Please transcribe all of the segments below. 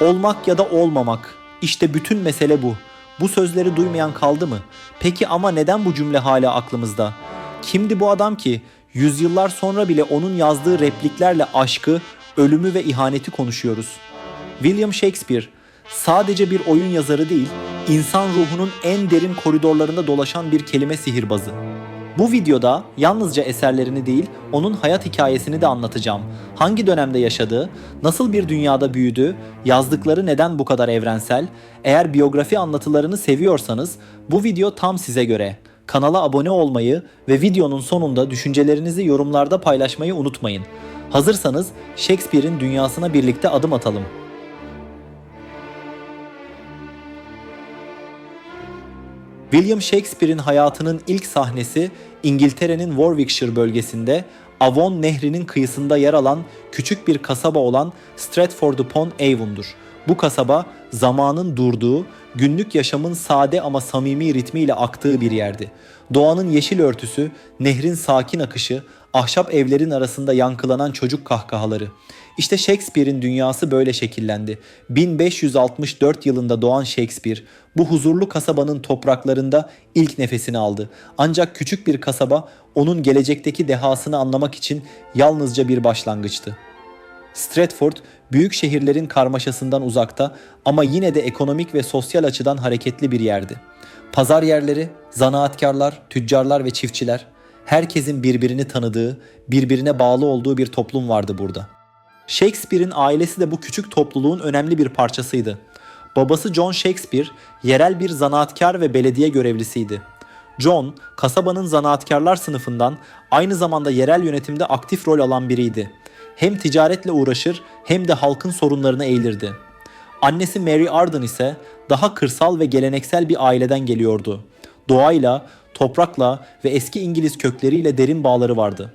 Olmak ya da olmamak. İşte bütün mesele bu. Bu sözleri duymayan kaldı mı? Peki ama neden bu cümle hala aklımızda? Kimdi bu adam ki yüzyıllar sonra bile onun yazdığı repliklerle aşkı, ölümü ve ihaneti konuşuyoruz? William Shakespeare sadece bir oyun yazarı değil, insan ruhunun en derin koridorlarında dolaşan bir kelime sihirbazı. Bu videoda yalnızca eserlerini değil, onun hayat hikayesini de anlatacağım. Hangi dönemde yaşadığı, nasıl bir dünyada büyüdü, yazdıkları neden bu kadar evrensel? Eğer biyografi anlatılarını seviyorsanız bu video tam size göre. Kanala abone olmayı ve videonun sonunda düşüncelerinizi yorumlarda paylaşmayı unutmayın. Hazırsanız Shakespeare'in dünyasına birlikte adım atalım. William Shakespeare'in hayatının ilk sahnesi İngiltere'nin Warwickshire bölgesinde Avon Nehri'nin kıyısında yer alan küçük bir kasaba olan Stratford-upon-Avon'dur. Bu kasaba zamanın durduğu, günlük yaşamın sade ama samimi ritmiyle aktığı bir yerdi. Doğanın yeşil örtüsü, nehrin sakin akışı, ahşap evlerin arasında yankılanan çocuk kahkahaları. İşte Shakespeare'in dünyası böyle şekillendi. 1564 yılında doğan Shakespeare bu huzurlu kasabanın topraklarında ilk nefesini aldı. Ancak küçük bir kasaba onun gelecekteki dehasını anlamak için yalnızca bir başlangıçtı. Stratford büyük şehirlerin karmaşasından uzakta ama yine de ekonomik ve sosyal açıdan hareketli bir yerdi. Pazar yerleri, zanaatkarlar, tüccarlar ve çiftçiler, herkesin birbirini tanıdığı, birbirine bağlı olduğu bir toplum vardı burada. Shakespeare'in ailesi de bu küçük topluluğun önemli bir parçasıydı. Babası John Shakespeare yerel bir zanaatkar ve belediye görevlisiydi. John, kasabanın zanaatkarlar sınıfından aynı zamanda yerel yönetimde aktif rol alan biriydi. Hem ticaretle uğraşır hem de halkın sorunlarına eğilirdi. Annesi Mary Arden ise daha kırsal ve geleneksel bir aileden geliyordu. Doğayla, toprakla ve eski İngiliz kökleriyle derin bağları vardı.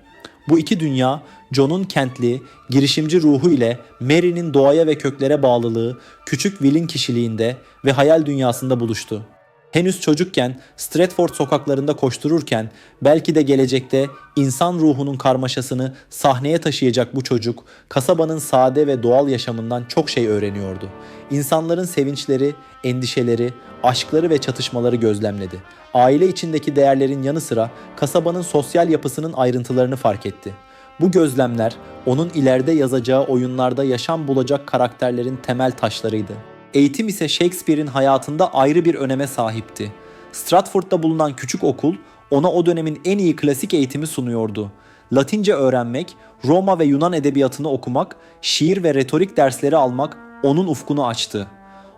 Bu iki dünya John'un kentli, girişimci ruhu ile Mary'nin doğaya ve köklere bağlılığı, küçük Will'in kişiliğinde ve hayal dünyasında buluştu. Henüz çocukken Stratford sokaklarında koştururken belki de gelecekte insan ruhunun karmaşasını sahneye taşıyacak bu çocuk kasabanın sade ve doğal yaşamından çok şey öğreniyordu. İnsanların sevinçleri, endişeleri, aşkları ve çatışmaları gözlemledi. Aile içindeki değerlerin yanı sıra kasabanın sosyal yapısının ayrıntılarını fark etti. Bu gözlemler onun ileride yazacağı oyunlarda yaşam bulacak karakterlerin temel taşlarıydı. Eğitim ise Shakespeare'in hayatında ayrı bir öneme sahipti. Stratford'da bulunan küçük okul ona o dönemin en iyi klasik eğitimi sunuyordu. Latince öğrenmek, Roma ve Yunan edebiyatını okumak, şiir ve retorik dersleri almak onun ufkunu açtı.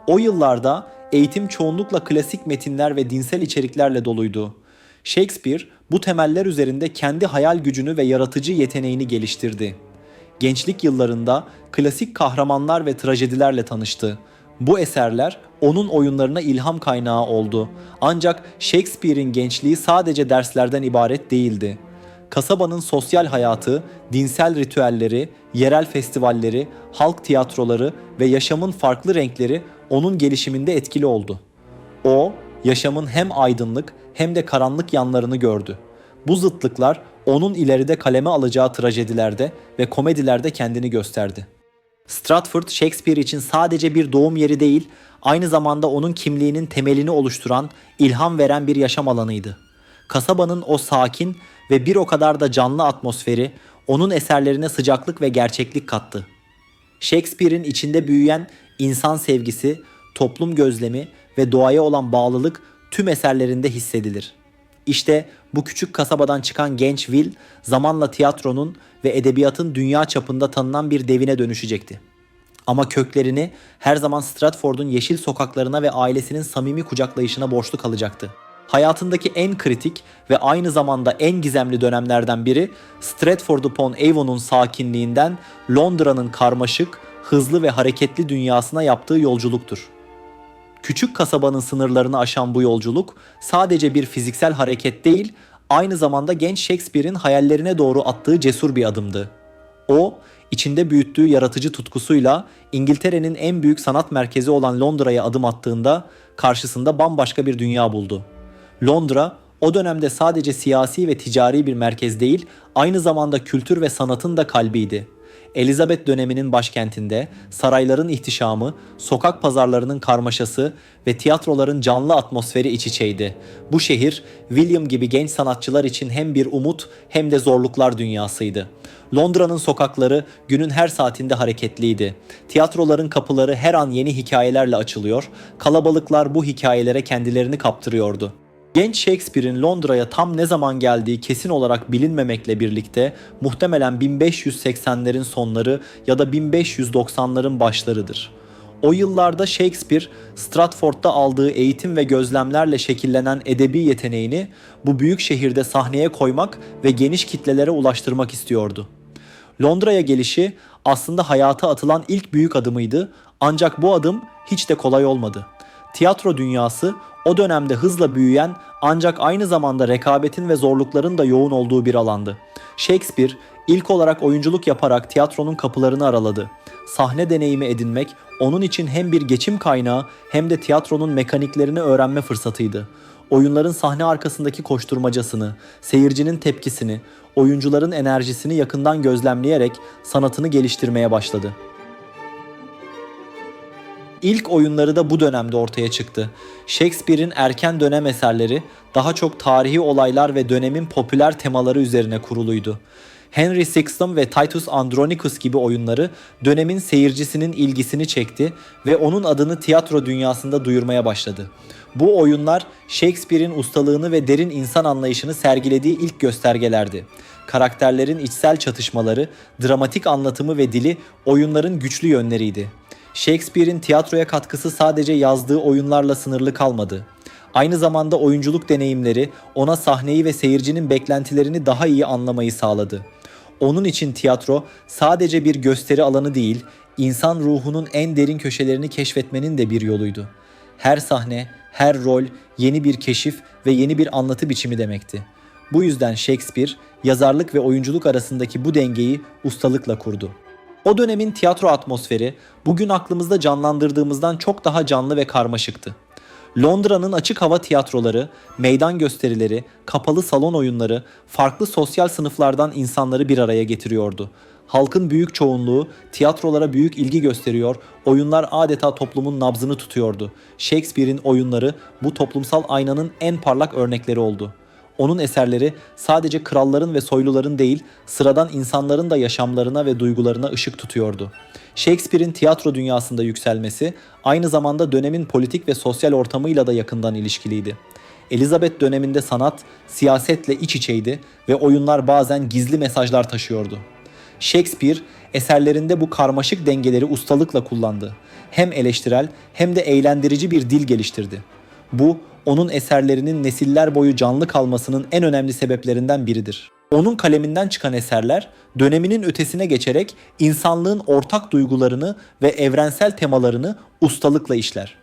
O yıllarda eğitim çoğunlukla klasik metinler ve dinsel içeriklerle doluydu. Shakespeare bu temeller üzerinde kendi hayal gücünü ve yaratıcı yeteneğini geliştirdi. Gençlik yıllarında klasik kahramanlar ve trajedilerle tanıştı. Bu eserler onun oyunlarına ilham kaynağı oldu. Ancak Shakespeare'in gençliği sadece derslerden ibaret değildi. Kasabanın sosyal hayatı, dinsel ritüelleri, yerel festivalleri, halk tiyatroları ve yaşamın farklı renkleri onun gelişiminde etkili oldu. O, yaşamın hem aydınlık hem de karanlık yanlarını gördü. Bu zıtlıklar onun ileride kaleme alacağı trajedilerde ve komedilerde kendini gösterdi. Stratford Shakespeare için sadece bir doğum yeri değil, aynı zamanda onun kimliğinin temelini oluşturan, ilham veren bir yaşam alanıydı. Kasabanın o sakin ve bir o kadar da canlı atmosferi onun eserlerine sıcaklık ve gerçeklik kattı. Shakespeare'in içinde büyüyen insan sevgisi, toplum gözlemi ve doğaya olan bağlılık tüm eserlerinde hissedilir. İşte bu küçük kasabadan çıkan genç Will zamanla tiyatronun ve edebiyatın dünya çapında tanınan bir devine dönüşecekti. Ama köklerini her zaman Stratford'un yeşil sokaklarına ve ailesinin samimi kucaklayışına borçlu kalacaktı. Hayatındaki en kritik ve aynı zamanda en gizemli dönemlerden biri Stratford upon Avon'un sakinliğinden Londra'nın karmaşık, hızlı ve hareketli dünyasına yaptığı yolculuktur. Küçük kasabanın sınırlarını aşan bu yolculuk sadece bir fiziksel hareket değil, aynı zamanda genç Shakespeare'in hayallerine doğru attığı cesur bir adımdı. O, içinde büyüttüğü yaratıcı tutkusuyla İngiltere'nin en büyük sanat merkezi olan Londra'ya adım attığında karşısında bambaşka bir dünya buldu. Londra o dönemde sadece siyasi ve ticari bir merkez değil, aynı zamanda kültür ve sanatın da kalbiydi. Elizabeth döneminin başkentinde sarayların ihtişamı, sokak pazarlarının karmaşası ve tiyatroların canlı atmosferi iç içeydi. Bu şehir William gibi genç sanatçılar için hem bir umut hem de zorluklar dünyasıydı. Londra'nın sokakları günün her saatinde hareketliydi. Tiyatroların kapıları her an yeni hikayelerle açılıyor, kalabalıklar bu hikayelere kendilerini kaptırıyordu. Genç Shakespeare'in Londra'ya tam ne zaman geldiği kesin olarak bilinmemekle birlikte muhtemelen 1580'lerin sonları ya da 1590'ların başlarıdır. O yıllarda Shakespeare, Stratford'da aldığı eğitim ve gözlemlerle şekillenen edebi yeteneğini bu büyük şehirde sahneye koymak ve geniş kitlelere ulaştırmak istiyordu. Londra'ya gelişi aslında hayata atılan ilk büyük adımıydı ancak bu adım hiç de kolay olmadı. Tiyatro dünyası o dönemde hızla büyüyen ancak aynı zamanda rekabetin ve zorlukların da yoğun olduğu bir alandı. Shakespeare ilk olarak oyunculuk yaparak tiyatronun kapılarını araladı. Sahne deneyimi edinmek onun için hem bir geçim kaynağı hem de tiyatronun mekaniklerini öğrenme fırsatıydı. Oyunların sahne arkasındaki koşturmacasını, seyircinin tepkisini, oyuncuların enerjisini yakından gözlemleyerek sanatını geliştirmeye başladı. İlk oyunları da bu dönemde ortaya çıktı. Shakespeare'in erken dönem eserleri daha çok tarihi olaylar ve dönemin popüler temaları üzerine kuruluydu. Henry Sixtham ve Titus Andronicus gibi oyunları dönemin seyircisinin ilgisini çekti ve onun adını tiyatro dünyasında duyurmaya başladı. Bu oyunlar Shakespeare'in ustalığını ve derin insan anlayışını sergilediği ilk göstergelerdi. Karakterlerin içsel çatışmaları, dramatik anlatımı ve dili oyunların güçlü yönleriydi. Shakespeare'in tiyatroya katkısı sadece yazdığı oyunlarla sınırlı kalmadı. Aynı zamanda oyunculuk deneyimleri ona sahneyi ve seyircinin beklentilerini daha iyi anlamayı sağladı. Onun için tiyatro sadece bir gösteri alanı değil, insan ruhunun en derin köşelerini keşfetmenin de bir yoluydu. Her sahne, her rol yeni bir keşif ve yeni bir anlatı biçimi demekti. Bu yüzden Shakespeare, yazarlık ve oyunculuk arasındaki bu dengeyi ustalıkla kurdu. O dönemin tiyatro atmosferi bugün aklımızda canlandırdığımızdan çok daha canlı ve karmaşıktı. Londra'nın açık hava tiyatroları, meydan gösterileri, kapalı salon oyunları farklı sosyal sınıflardan insanları bir araya getiriyordu. Halkın büyük çoğunluğu tiyatrolara büyük ilgi gösteriyor, oyunlar adeta toplumun nabzını tutuyordu. Shakespeare'in oyunları bu toplumsal aynanın en parlak örnekleri oldu. Onun eserleri sadece kralların ve soyluların değil, sıradan insanların da yaşamlarına ve duygularına ışık tutuyordu. Shakespeare'in tiyatro dünyasında yükselmesi aynı zamanda dönemin politik ve sosyal ortamıyla da yakından ilişkiliydi. Elizabeth döneminde sanat siyasetle iç içeydi ve oyunlar bazen gizli mesajlar taşıyordu. Shakespeare eserlerinde bu karmaşık dengeleri ustalıkla kullandı. Hem eleştirel hem de eğlendirici bir dil geliştirdi. Bu onun eserlerinin nesiller boyu canlı kalmasının en önemli sebeplerinden biridir. Onun kaleminden çıkan eserler döneminin ötesine geçerek insanlığın ortak duygularını ve evrensel temalarını ustalıkla işler.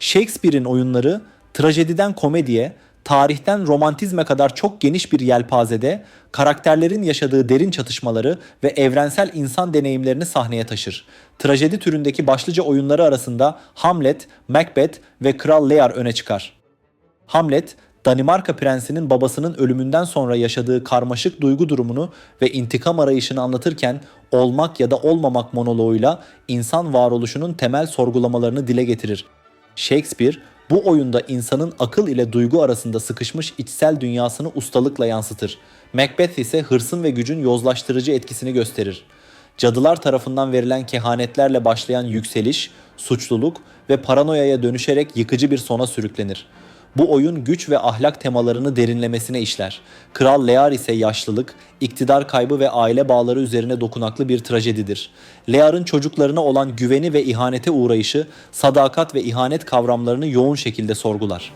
Shakespeare'in oyunları trajediden komediye, tarihten romantizme kadar çok geniş bir yelpazede karakterlerin yaşadığı derin çatışmaları ve evrensel insan deneyimlerini sahneye taşır. Trajedi türündeki başlıca oyunları arasında Hamlet, Macbeth ve Kral Lear öne çıkar. Hamlet, Danimarka prensinin babasının ölümünden sonra yaşadığı karmaşık duygu durumunu ve intikam arayışını anlatırken olmak ya da olmamak monoloğuyla insan varoluşunun temel sorgulamalarını dile getirir. Shakespeare bu oyunda insanın akıl ile duygu arasında sıkışmış içsel dünyasını ustalıkla yansıtır. Macbeth ise hırsın ve gücün yozlaştırıcı etkisini gösterir. Cadılar tarafından verilen kehanetlerle başlayan yükseliş, suçluluk ve paranoyaya dönüşerek yıkıcı bir sona sürüklenir. Bu oyun güç ve ahlak temalarını derinlemesine işler. Kral Lear ise yaşlılık, iktidar kaybı ve aile bağları üzerine dokunaklı bir trajedidir. Lear'ın çocuklarına olan güveni ve ihanete uğrayışı, sadakat ve ihanet kavramlarını yoğun şekilde sorgular.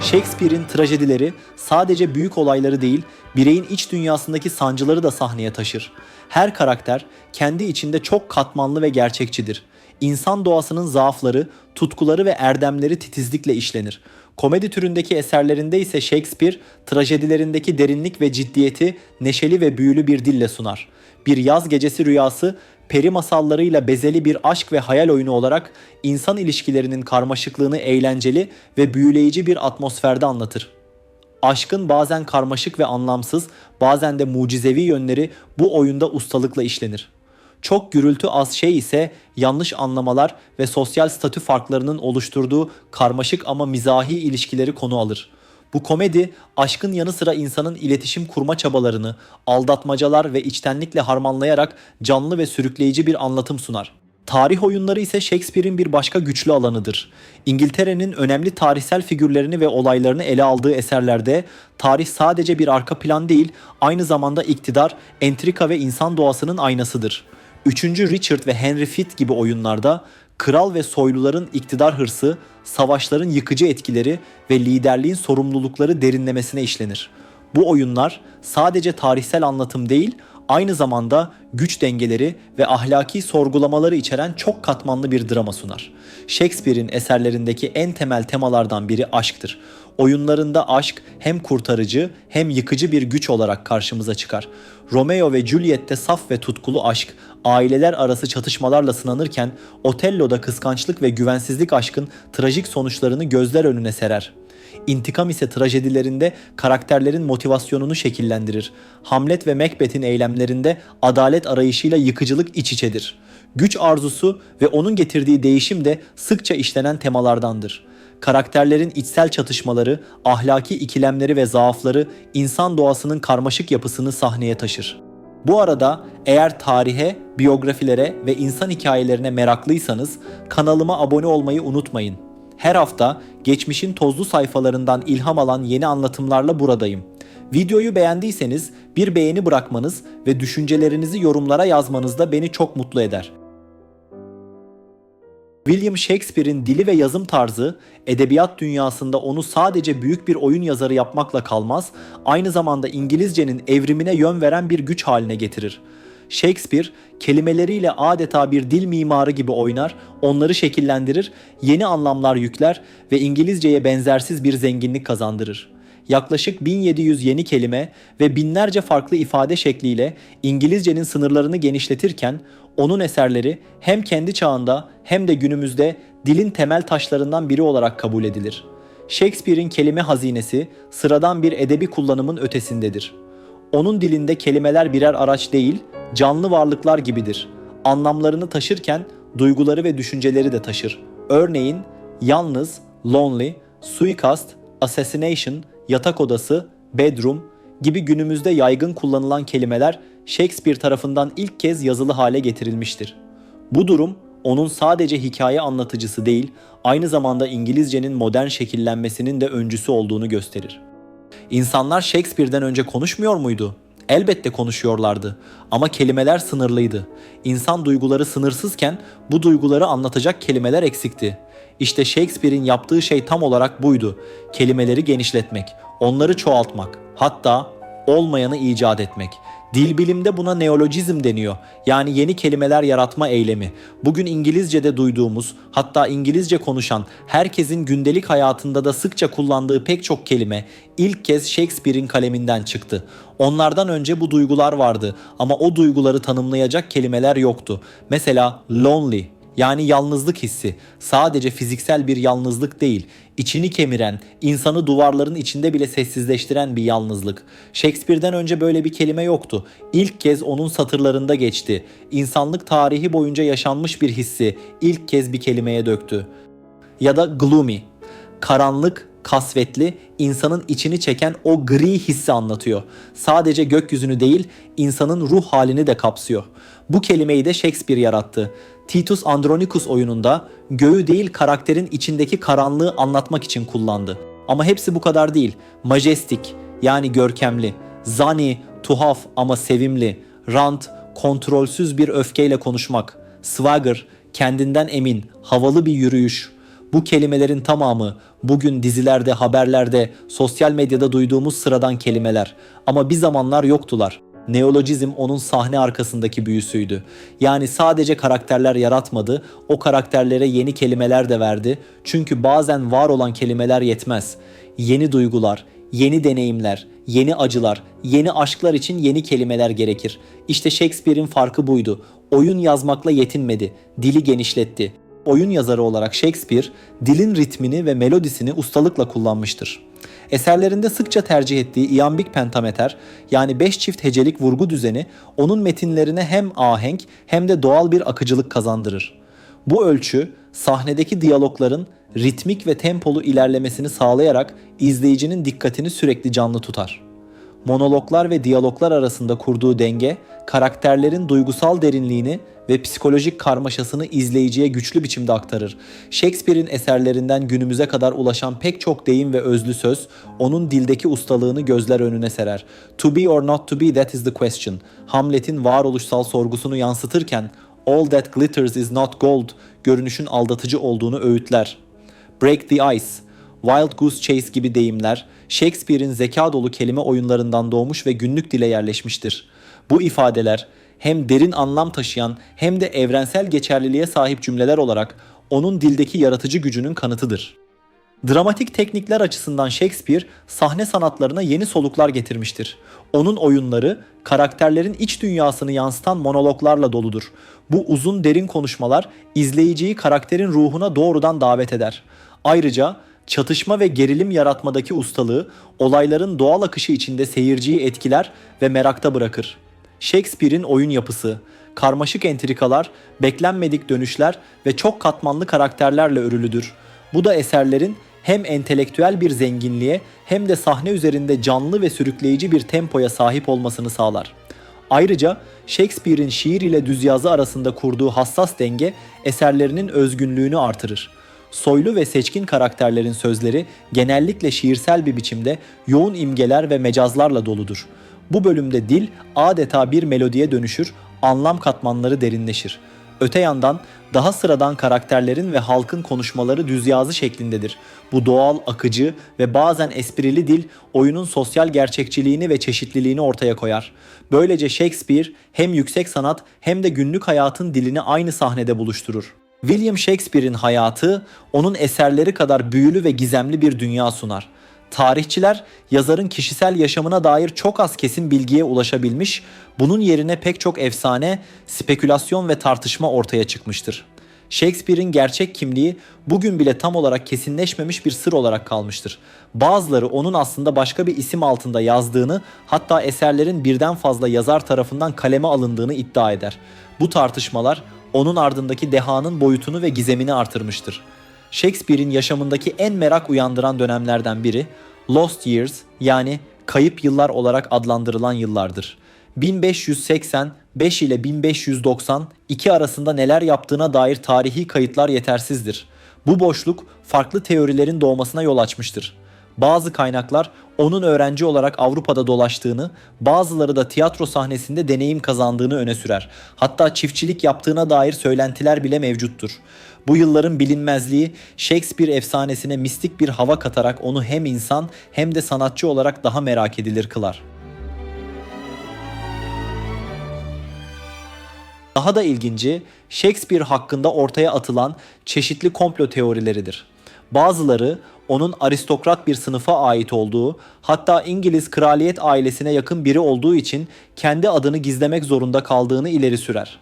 Shakespeare'in trajedileri sadece büyük olayları değil, bireyin iç dünyasındaki sancıları da sahneye taşır. Her karakter kendi içinde çok katmanlı ve gerçekçidir. İnsan doğasının zaafları, tutkuları ve erdemleri titizlikle işlenir. Komedi türündeki eserlerinde ise Shakespeare, trajedilerindeki derinlik ve ciddiyeti neşeli ve büyülü bir dille sunar. Bir yaz gecesi rüyası, peri masallarıyla bezeli bir aşk ve hayal oyunu olarak insan ilişkilerinin karmaşıklığını eğlenceli ve büyüleyici bir atmosferde anlatır. Aşkın bazen karmaşık ve anlamsız, bazen de mucizevi yönleri bu oyunda ustalıkla işlenir. Çok gürültü az şey ise yanlış anlamalar ve sosyal statü farklarının oluşturduğu karmaşık ama mizahi ilişkileri konu alır. Bu komedi aşkın yanı sıra insanın iletişim kurma çabalarını, aldatmacalar ve içtenlikle harmanlayarak canlı ve sürükleyici bir anlatım sunar. Tarih oyunları ise Shakespeare'in bir başka güçlü alanıdır. İngiltere'nin önemli tarihsel figürlerini ve olaylarını ele aldığı eserlerde tarih sadece bir arka plan değil, aynı zamanda iktidar, entrika ve insan doğasının aynasıdır. 3. Richard ve Henry Fifth gibi oyunlarda kral ve soyluların iktidar hırsı, savaşların yıkıcı etkileri ve liderliğin sorumlulukları derinlemesine işlenir. Bu oyunlar sadece tarihsel anlatım değil, aynı zamanda güç dengeleri ve ahlaki sorgulamaları içeren çok katmanlı bir drama sunar. Shakespeare'in eserlerindeki en temel temalardan biri aşktır. Oyunlarında aşk hem kurtarıcı hem yıkıcı bir güç olarak karşımıza çıkar. Romeo ve Juliet'te saf ve tutkulu aşk, aileler arası çatışmalarla sınanırken Otello'da kıskançlık ve güvensizlik aşkın trajik sonuçlarını gözler önüne serer. İntikam ise trajedilerinde karakterlerin motivasyonunu şekillendirir. Hamlet ve Macbeth'in eylemlerinde adalet arayışıyla yıkıcılık iç içedir. Güç arzusu ve onun getirdiği değişim de sıkça işlenen temalardandır. Karakterlerin içsel çatışmaları, ahlaki ikilemleri ve zaafları insan doğasının karmaşık yapısını sahneye taşır. Bu arada eğer tarihe, biyografilere ve insan hikayelerine meraklıysanız kanalıma abone olmayı unutmayın. Her hafta geçmişin tozlu sayfalarından ilham alan yeni anlatımlarla buradayım. Videoyu beğendiyseniz bir beğeni bırakmanız ve düşüncelerinizi yorumlara yazmanız da beni çok mutlu eder. William Shakespeare'in dili ve yazım tarzı edebiyat dünyasında onu sadece büyük bir oyun yazarı yapmakla kalmaz, aynı zamanda İngilizcenin evrimine yön veren bir güç haline getirir. Shakespeare kelimeleriyle adeta bir dil mimarı gibi oynar, onları şekillendirir, yeni anlamlar yükler ve İngilizceye benzersiz bir zenginlik kazandırır. Yaklaşık 1700 yeni kelime ve binlerce farklı ifade şekliyle İngilizcenin sınırlarını genişletirken onun eserleri hem kendi çağında hem de günümüzde dilin temel taşlarından biri olarak kabul edilir. Shakespeare'in kelime hazinesi sıradan bir edebi kullanımın ötesindedir. Onun dilinde kelimeler birer araç değil, canlı varlıklar gibidir. Anlamlarını taşırken duyguları ve düşünceleri de taşır. Örneğin yalnız, lonely, suikast, assassination, yatak odası, bedroom gibi günümüzde yaygın kullanılan kelimeler Shakespeare tarafından ilk kez yazılı hale getirilmiştir. Bu durum onun sadece hikaye anlatıcısı değil, aynı zamanda İngilizcenin modern şekillenmesinin de öncüsü olduğunu gösterir. İnsanlar Shakespeare'den önce konuşmuyor muydu? Elbette konuşuyorlardı ama kelimeler sınırlıydı. İnsan duyguları sınırsızken bu duyguları anlatacak kelimeler eksikti. İşte Shakespeare'in yaptığı şey tam olarak buydu. Kelimeleri genişletmek, onları çoğaltmak, hatta olmayanı icat etmek. Dil bilimde buna neolojizm deniyor. Yani yeni kelimeler yaratma eylemi. Bugün İngilizce'de duyduğumuz, hatta İngilizce konuşan, herkesin gündelik hayatında da sıkça kullandığı pek çok kelime ilk kez Shakespeare'in kaleminden çıktı. Onlardan önce bu duygular vardı ama o duyguları tanımlayacak kelimeler yoktu. Mesela lonely yani yalnızlık hissi sadece fiziksel bir yalnızlık değil, içini kemiren, insanı duvarların içinde bile sessizleştiren bir yalnızlık. Shakespeare'den önce böyle bir kelime yoktu. İlk kez onun satırlarında geçti. İnsanlık tarihi boyunca yaşanmış bir hissi ilk kez bir kelimeye döktü. Ya da gloomy, karanlık, kasvetli, insanın içini çeken o gri hissi anlatıyor. Sadece gökyüzünü değil, insanın ruh halini de kapsıyor. Bu kelimeyi de Shakespeare yarattı. Titus Andronicus oyununda göğü değil karakterin içindeki karanlığı anlatmak için kullandı. Ama hepsi bu kadar değil. Majestic yani görkemli, zani tuhaf ama sevimli, rant kontrolsüz bir öfkeyle konuşmak, swagger kendinden emin, havalı bir yürüyüş. Bu kelimelerin tamamı bugün dizilerde, haberlerde, sosyal medyada duyduğumuz sıradan kelimeler ama bir zamanlar yoktular. Neolojizm onun sahne arkasındaki büyüsüydü. Yani sadece karakterler yaratmadı, o karakterlere yeni kelimeler de verdi. Çünkü bazen var olan kelimeler yetmez. Yeni duygular, yeni deneyimler, yeni acılar, yeni aşklar için yeni kelimeler gerekir. İşte Shakespeare'in farkı buydu. Oyun yazmakla yetinmedi, dili genişletti. Oyun yazarı olarak Shakespeare, dilin ritmini ve melodisini ustalıkla kullanmıştır. Eserlerinde sıkça tercih ettiği iambik pentameter yani 5 çift hecelik vurgu düzeni onun metinlerine hem ahenk hem de doğal bir akıcılık kazandırır. Bu ölçü sahnedeki diyalogların ritmik ve tempolu ilerlemesini sağlayarak izleyicinin dikkatini sürekli canlı tutar. Monologlar ve diyaloglar arasında kurduğu denge, karakterlerin duygusal derinliğini ve psikolojik karmaşasını izleyiciye güçlü biçimde aktarır. Shakespeare'in eserlerinden günümüze kadar ulaşan pek çok deyim ve özlü söz, onun dildeki ustalığını gözler önüne serer. To be or not to be that is the question. Hamlet'in varoluşsal sorgusunu yansıtırken, all that glitters is not gold, görünüşün aldatıcı olduğunu öğütler. Break the ice, Wild Goose Chase gibi deyimler Shakespeare'in zeka dolu kelime oyunlarından doğmuş ve günlük dile yerleşmiştir. Bu ifadeler hem derin anlam taşıyan hem de evrensel geçerliliğe sahip cümleler olarak onun dildeki yaratıcı gücünün kanıtıdır. Dramatik teknikler açısından Shakespeare sahne sanatlarına yeni soluklar getirmiştir. Onun oyunları karakterlerin iç dünyasını yansıtan monologlarla doludur. Bu uzun derin konuşmalar izleyiciyi karakterin ruhuna doğrudan davet eder. Ayrıca çatışma ve gerilim yaratmadaki ustalığı olayların doğal akışı içinde seyirciyi etkiler ve merakta bırakır. Shakespeare'in oyun yapısı, karmaşık entrikalar, beklenmedik dönüşler ve çok katmanlı karakterlerle örülüdür. Bu da eserlerin hem entelektüel bir zenginliğe hem de sahne üzerinde canlı ve sürükleyici bir tempoya sahip olmasını sağlar. Ayrıca Shakespeare'in şiir ile düz yazı arasında kurduğu hassas denge eserlerinin özgünlüğünü artırır. Soylu ve seçkin karakterlerin sözleri genellikle şiirsel bir biçimde yoğun imgeler ve mecazlarla doludur. Bu bölümde dil adeta bir melodiye dönüşür, anlam katmanları derinleşir. Öte yandan daha sıradan karakterlerin ve halkın konuşmaları düz yazı şeklindedir. Bu doğal, akıcı ve bazen esprili dil oyunun sosyal gerçekçiliğini ve çeşitliliğini ortaya koyar. Böylece Shakespeare hem yüksek sanat hem de günlük hayatın dilini aynı sahnede buluşturur. William Shakespeare'in hayatı onun eserleri kadar büyülü ve gizemli bir dünya sunar. Tarihçiler yazarın kişisel yaşamına dair çok az kesin bilgiye ulaşabilmiş, bunun yerine pek çok efsane, spekülasyon ve tartışma ortaya çıkmıştır. Shakespeare'in gerçek kimliği bugün bile tam olarak kesinleşmemiş bir sır olarak kalmıştır. Bazıları onun aslında başka bir isim altında yazdığını, hatta eserlerin birden fazla yazar tarafından kaleme alındığını iddia eder. Bu tartışmalar onun ardındaki dehanın boyutunu ve gizemini artırmıştır. Shakespeare'in yaşamındaki en merak uyandıran dönemlerden biri Lost Years yani kayıp yıllar olarak adlandırılan yıllardır. 1585 ile 1590 iki arasında neler yaptığına dair tarihi kayıtlar yetersizdir. Bu boşluk farklı teorilerin doğmasına yol açmıştır. Bazı kaynaklar onun öğrenci olarak Avrupa'da dolaştığını, bazıları da tiyatro sahnesinde deneyim kazandığını öne sürer. Hatta çiftçilik yaptığına dair söylentiler bile mevcuttur. Bu yılların bilinmezliği Shakespeare efsanesine mistik bir hava katarak onu hem insan hem de sanatçı olarak daha merak edilir kılar. Daha da ilginci Shakespeare hakkında ortaya atılan çeşitli komplo teorileridir. Bazıları onun aristokrat bir sınıfa ait olduğu, hatta İngiliz kraliyet ailesine yakın biri olduğu için kendi adını gizlemek zorunda kaldığını ileri sürer.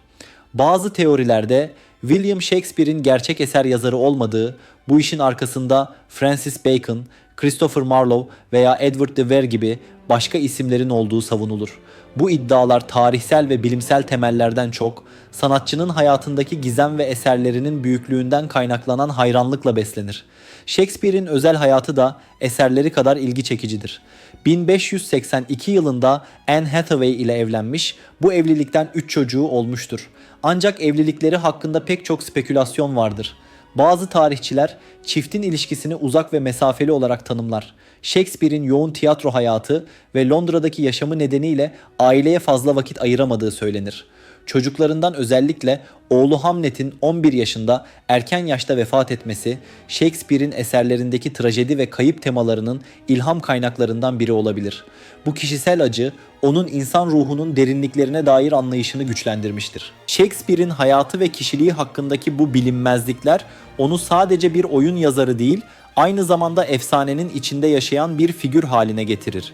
Bazı teorilerde William Shakespeare'in gerçek eser yazarı olmadığı, bu işin arkasında Francis Bacon, Christopher Marlowe veya Edward de Vere gibi başka isimlerin olduğu savunulur. Bu iddialar tarihsel ve bilimsel temellerden çok, sanatçının hayatındaki gizem ve eserlerinin büyüklüğünden kaynaklanan hayranlıkla beslenir. Shakespeare'in özel hayatı da eserleri kadar ilgi çekicidir. 1582 yılında Anne Hathaway ile evlenmiş, bu evlilikten 3 çocuğu olmuştur. Ancak evlilikleri hakkında pek çok spekülasyon vardır. Bazı tarihçiler çiftin ilişkisini uzak ve mesafeli olarak tanımlar. Shakespeare'in yoğun tiyatro hayatı ve Londra'daki yaşamı nedeniyle aileye fazla vakit ayıramadığı söylenir. Çocuklarından özellikle oğlu Hamlet'in 11 yaşında erken yaşta vefat etmesi, Shakespeare'in eserlerindeki trajedi ve kayıp temalarının ilham kaynaklarından biri olabilir. Bu kişisel acı onun insan ruhunun derinliklerine dair anlayışını güçlendirmiştir. Shakespeare'in hayatı ve kişiliği hakkındaki bu bilinmezlikler onu sadece bir oyun yazarı değil, aynı zamanda efsanenin içinde yaşayan bir figür haline getirir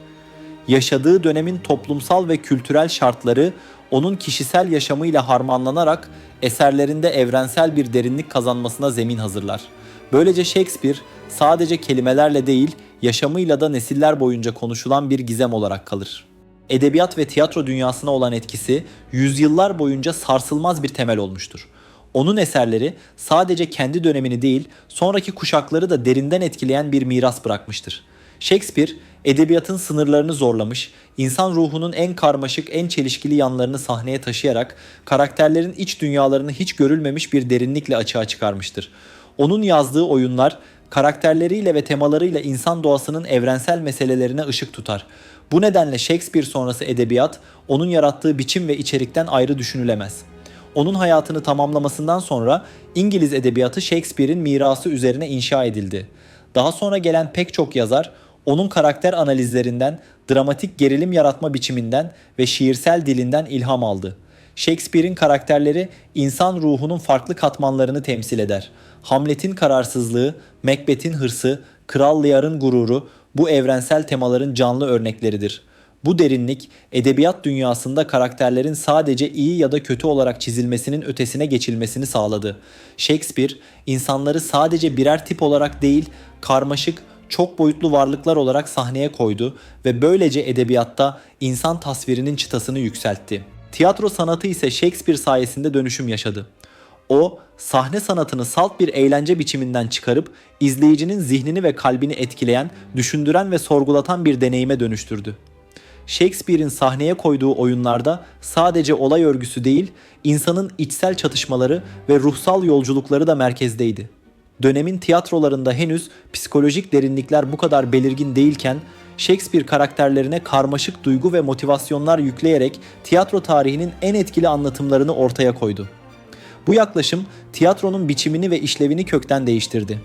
yaşadığı dönemin toplumsal ve kültürel şartları onun kişisel yaşamıyla harmanlanarak eserlerinde evrensel bir derinlik kazanmasına zemin hazırlar. Böylece Shakespeare sadece kelimelerle değil, yaşamıyla da nesiller boyunca konuşulan bir gizem olarak kalır. Edebiyat ve tiyatro dünyasına olan etkisi yüzyıllar boyunca sarsılmaz bir temel olmuştur. Onun eserleri sadece kendi dönemini değil, sonraki kuşakları da derinden etkileyen bir miras bırakmıştır. Shakespeare, edebiyatın sınırlarını zorlamış, insan ruhunun en karmaşık, en çelişkili yanlarını sahneye taşıyarak karakterlerin iç dünyalarını hiç görülmemiş bir derinlikle açığa çıkarmıştır. Onun yazdığı oyunlar karakterleriyle ve temalarıyla insan doğasının evrensel meselelerine ışık tutar. Bu nedenle Shakespeare sonrası edebiyat onun yarattığı biçim ve içerikten ayrı düşünülemez. Onun hayatını tamamlamasından sonra İngiliz edebiyatı Shakespeare'in mirası üzerine inşa edildi. Daha sonra gelen pek çok yazar onun karakter analizlerinden, dramatik gerilim yaratma biçiminden ve şiirsel dilinden ilham aldı. Shakespeare'in karakterleri insan ruhunun farklı katmanlarını temsil eder. Hamlet'in kararsızlığı, Macbeth'in hırsı, Kral Lear'ın gururu bu evrensel temaların canlı örnekleridir. Bu derinlik edebiyat dünyasında karakterlerin sadece iyi ya da kötü olarak çizilmesinin ötesine geçilmesini sağladı. Shakespeare insanları sadece birer tip olarak değil, karmaşık, çok boyutlu varlıklar olarak sahneye koydu ve böylece edebiyatta insan tasvirinin çıtasını yükseltti. Tiyatro sanatı ise Shakespeare sayesinde dönüşüm yaşadı. O, sahne sanatını salt bir eğlence biçiminden çıkarıp izleyicinin zihnini ve kalbini etkileyen, düşündüren ve sorgulatan bir deneyime dönüştürdü. Shakespeare'in sahneye koyduğu oyunlarda sadece olay örgüsü değil, insanın içsel çatışmaları ve ruhsal yolculukları da merkezdeydi. Dönemin tiyatrolarında henüz psikolojik derinlikler bu kadar belirgin değilken Shakespeare karakterlerine karmaşık duygu ve motivasyonlar yükleyerek tiyatro tarihinin en etkili anlatımlarını ortaya koydu. Bu yaklaşım tiyatronun biçimini ve işlevini kökten değiştirdi.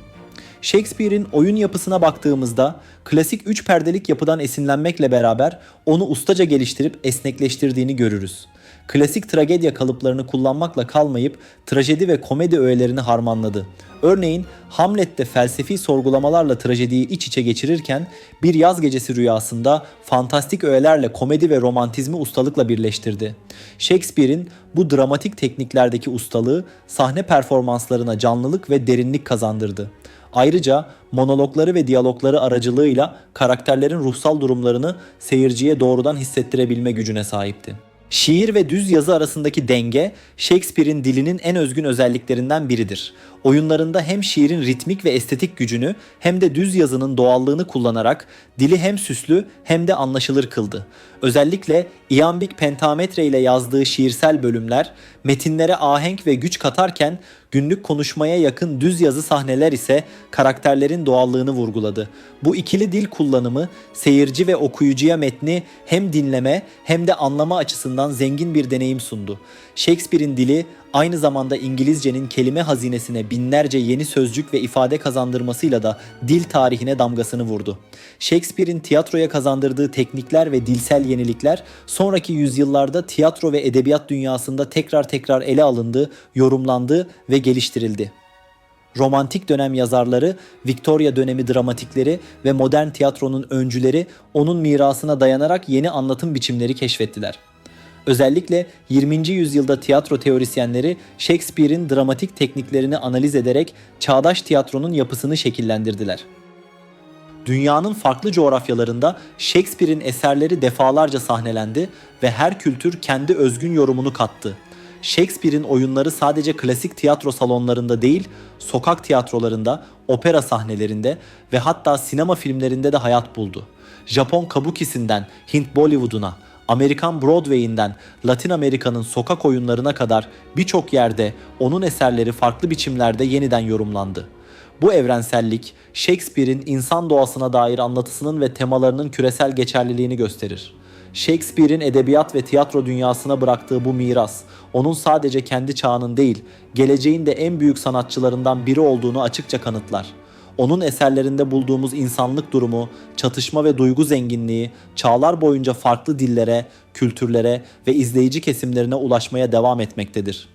Shakespeare'in oyun yapısına baktığımızda klasik üç perdelik yapıdan esinlenmekle beraber onu ustaca geliştirip esnekleştirdiğini görürüz. Klasik tragedya kalıplarını kullanmakla kalmayıp trajedi ve komedi öğelerini harmanladı. Örneğin Hamlet'te felsefi sorgulamalarla trajediyi iç içe geçirirken bir yaz gecesi rüyasında fantastik öğelerle komedi ve romantizmi ustalıkla birleştirdi. Shakespeare'in bu dramatik tekniklerdeki ustalığı sahne performanslarına canlılık ve derinlik kazandırdı. Ayrıca monologları ve diyalogları aracılığıyla karakterlerin ruhsal durumlarını seyirciye doğrudan hissettirebilme gücüne sahipti. Şiir ve düz yazı arasındaki denge Shakespeare'in dilinin en özgün özelliklerinden biridir. Oyunlarında hem şiirin ritmik ve estetik gücünü hem de düz yazının doğallığını kullanarak dili hem süslü hem de anlaşılır kıldı. Özellikle iambik pentametre ile yazdığı şiirsel bölümler metinlere ahenk ve güç katarken günlük konuşmaya yakın düz yazı sahneler ise karakterlerin doğallığını vurguladı. Bu ikili dil kullanımı seyirci ve okuyucuya metni hem dinleme hem de anlama açısından zengin bir deneyim sundu. Shakespeare'in dili aynı zamanda İngilizcenin kelime hazinesine binlerce yeni sözcük ve ifade kazandırmasıyla da dil tarihine damgasını vurdu. Shakespeare'in tiyatroya kazandırdığı teknikler ve dilsel yenilikler sonraki yüzyıllarda tiyatro ve edebiyat dünyasında tekrar tekrar ele alındı, yorumlandı ve geliştirildi. Romantik dönem yazarları, Victoria dönemi dramatikleri ve modern tiyatronun öncüleri onun mirasına dayanarak yeni anlatım biçimleri keşfettiler. Özellikle 20. yüzyılda tiyatro teorisyenleri Shakespeare'in dramatik tekniklerini analiz ederek çağdaş tiyatronun yapısını şekillendirdiler. Dünyanın farklı coğrafyalarında Shakespeare'in eserleri defalarca sahnelendi ve her kültür kendi özgün yorumunu kattı. Shakespeare'in oyunları sadece klasik tiyatro salonlarında değil, sokak tiyatrolarında, opera sahnelerinde ve hatta sinema filmlerinde de hayat buldu. Japon kabukisinden Hint Bollywood'una, Amerikan Broadway'inden Latin Amerika'nın sokak oyunlarına kadar birçok yerde onun eserleri farklı biçimlerde yeniden yorumlandı. Bu evrensellik Shakespeare'in insan doğasına dair anlatısının ve temalarının küresel geçerliliğini gösterir. Shakespeare'in edebiyat ve tiyatro dünyasına bıraktığı bu miras, onun sadece kendi çağının değil, geleceğin de en büyük sanatçılarından biri olduğunu açıkça kanıtlar. Onun eserlerinde bulduğumuz insanlık durumu, çatışma ve duygu zenginliği çağlar boyunca farklı dillere, kültürlere ve izleyici kesimlerine ulaşmaya devam etmektedir.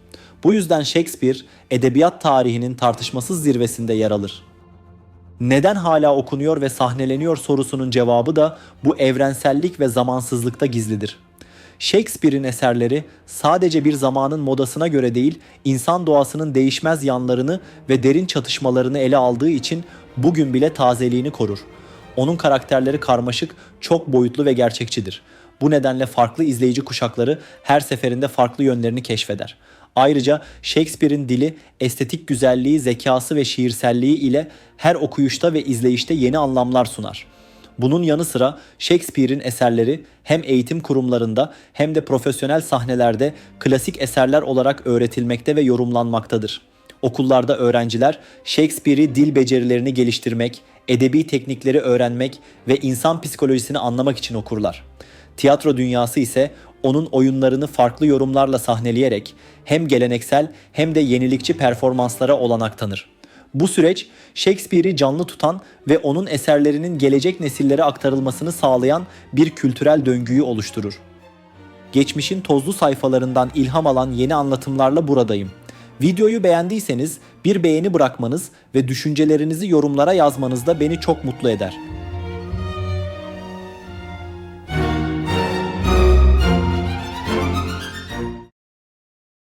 Bu yüzden Shakespeare edebiyat tarihinin tartışmasız zirvesinde yer alır. Neden hala okunuyor ve sahneleniyor sorusunun cevabı da bu evrensellik ve zamansızlıkta gizlidir. Shakespeare'in eserleri sadece bir zamanın modasına göre değil, insan doğasının değişmez yanlarını ve derin çatışmalarını ele aldığı için bugün bile tazeliğini korur. Onun karakterleri karmaşık, çok boyutlu ve gerçekçidir. Bu nedenle farklı izleyici kuşakları her seferinde farklı yönlerini keşfeder. Ayrıca Shakespeare'in dili, estetik güzelliği, zekası ve şiirselliği ile her okuyuşta ve izleyişte yeni anlamlar sunar. Bunun yanı sıra Shakespeare'in eserleri hem eğitim kurumlarında hem de profesyonel sahnelerde klasik eserler olarak öğretilmekte ve yorumlanmaktadır. Okullarda öğrenciler Shakespeare'i dil becerilerini geliştirmek, edebi teknikleri öğrenmek ve insan psikolojisini anlamak için okurlar. Tiyatro dünyası ise onun oyunlarını farklı yorumlarla sahneleyerek hem geleneksel hem de yenilikçi performanslara olanak tanır. Bu süreç Shakespeare'i canlı tutan ve onun eserlerinin gelecek nesillere aktarılmasını sağlayan bir kültürel döngüyü oluşturur. Geçmişin tozlu sayfalarından ilham alan yeni anlatımlarla buradayım. Videoyu beğendiyseniz bir beğeni bırakmanız ve düşüncelerinizi yorumlara yazmanız da beni çok mutlu eder.